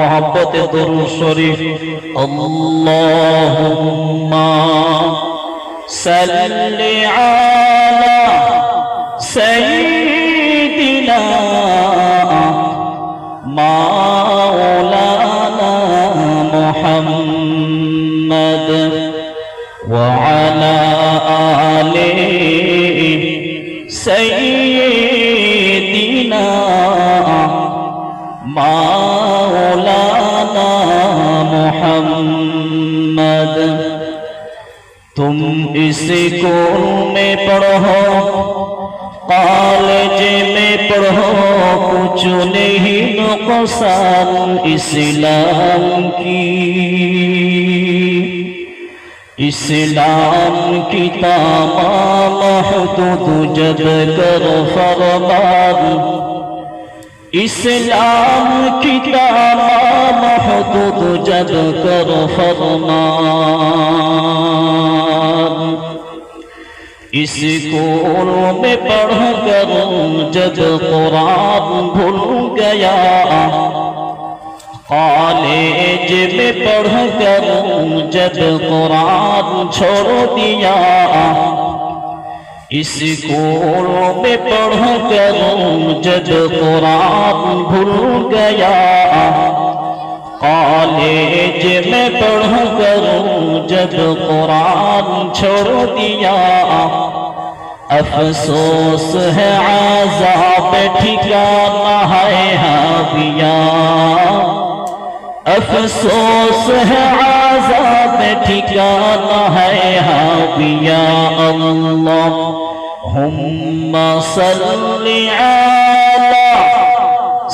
محبت درو شریف. اللهم صل على سيدنا مولانا محمد وعلى آله سيدنا مولانا محمد تم اس کون میں پڑھو کالج میں پڑھو کچھ نہیں نقصان اسلام کی اسلام کی تمام محدود جب کر فرمان ইসলাম কি মহদুদ জদ কর ফরমান اسکول میں پڑھ کر جد قرآن بھول گیا کالج میں پڑھ کر جد قرآن چھوڑ دیا اسکول میں پڑھ کر जब कुरान भूल गया, कॉलेज में पढ़ कर जब कुरान छोड़ दिया। अफसोस है आजाब ठिकाना है हाविया अफसोस है आजाब ठिकाना है हाविया अल्लाह हुम्मा सल्ली अला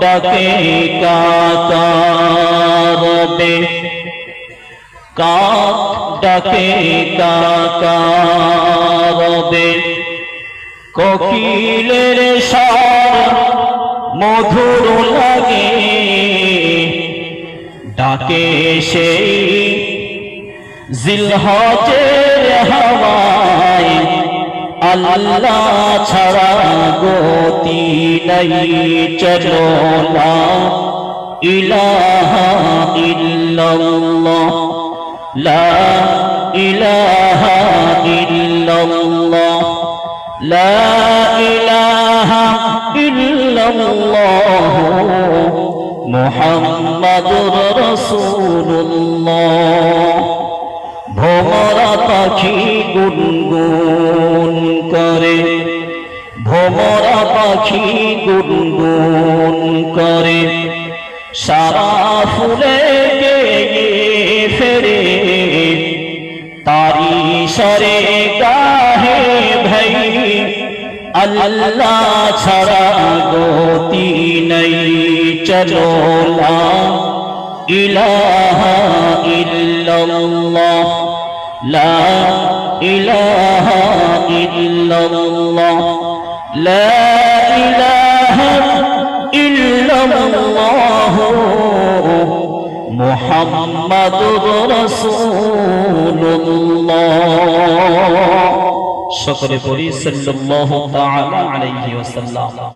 ডাকে কাকারবে। কাক ডাকে কাকারবে। কোকিলের স্বর মধুর লাগে। ডাকে সেই জিলহজের হাওয়ায়। আল্লাহ ছাড়া গতি নাই, চলো না। ইলাহা ইল্লাল্লাহ, লা ইলাহা ইল্লাল্লাহ, লা ইলাহা ইল্লাল্লাহ, মুহাম্মাদুর রাসূলুল্লাহ। ভোমরা পাখি গুনগুন ভোমরা পাখি গুনগুন করে। সারা ফুলে ফেরে। তারি সরে গাহে ভাই, আল্লাহ ছাড়া গতি নাই, চলো ইলাহা ইল্লাল্লাহ, লা ইলাহা ইল্লাল্লাহ। রাসূলুল্লাহ। সকলে সাল্লাল্লাহু তাআলা আলাইহি ওয়াসাল্লাম।